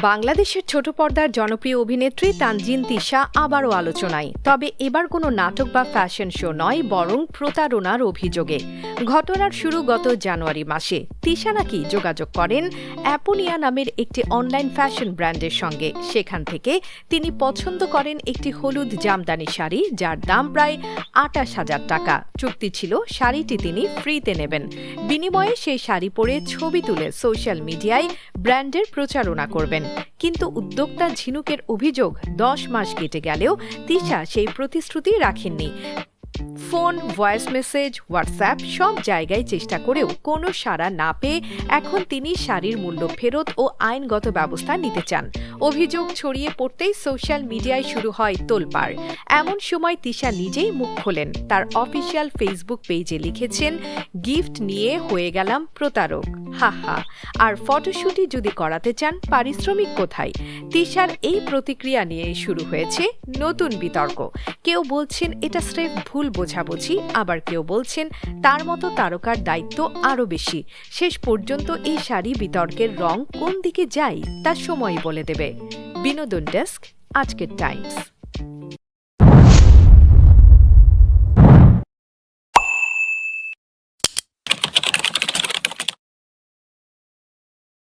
বাংলাদেশের ছোট পর্দার জনপ্রিয় অভিনেত্রী তানজিন তিশা আবারও আলোচনায়। তবে এবার কোনো নাটক বা ফ্যাশন শো নয়, বরং প্রতারণার অভিযোগে। ঘটনার শুরু গত জানুয়ারি মাসে। তিশা নাকি যোগাযোগ করেন অ্যাপোনিয়া নামের একটি অনলাইন ফ্যাশন ব্র্যান্ডের সঙ্গে। সেখান থেকে তিনি পছন্দ করেন একটি হলুদ জামদানি শাড়ি, যার দাম প্রায় আটাশ হাজার টাকা। চুক্তি ছিল, শাড়িটি তিনি ফ্রিতে নেবেন। বিনিময়ে সেই শাড়ি পরে ছবি তুলে সোশ্যাল মিডিয়ায় ব্র্যান্ডের প্রচারণা করবেন। কিন্তু উদ্যোক্তা ঝিনুকের অভিযোগ, দশ মাস কেটে গেলেও তিশা সেই প্রতিশ্রুতি রাখেননি। ফোন, ভয়েস মেসেজ, হোয়াটসঅ্যাপ সব জায়গায় চেষ্টা করেও কোনো সাড়া না পেয়ে এখন তিনি শাড়ির মূল্য ফেরত ও আইনগত ব্যবস্থা নিতে চান। অভিযোগ ছড়িয়ে পড়তেই সোশ্যাল মিডিয়ায় শুরু হয় তোলপাড়। এমন সময় তিশা নিজেই মুখ খোলেন। তার অফিসিয়াল ফেসবুক পেজে লিখেছেন, গিফট নিয়ে হয়ে গেলাম প্রতারক। হা হা। আর ফটোশুটই যদি করাতে চান, পারিশ্রমিক কোথায়? তিশার এই প্রতিক্রিয়া নিয়ে শুরু হয়েছে নতুন বিতর্ক। কেউ বলছেন, এটা স্রেফ ভুল বোঝাবুঝি, আবার কেউ বলছেন তার মতো তারকার দায়িত্ব আরও বেশি। শেষ পর্যন্ত এই শাড়ি বিতর্কের রং কোন দিকে যায় তা সময় বলে দেবে। বিনোদন ডেস্ক, আজকের টাইমস।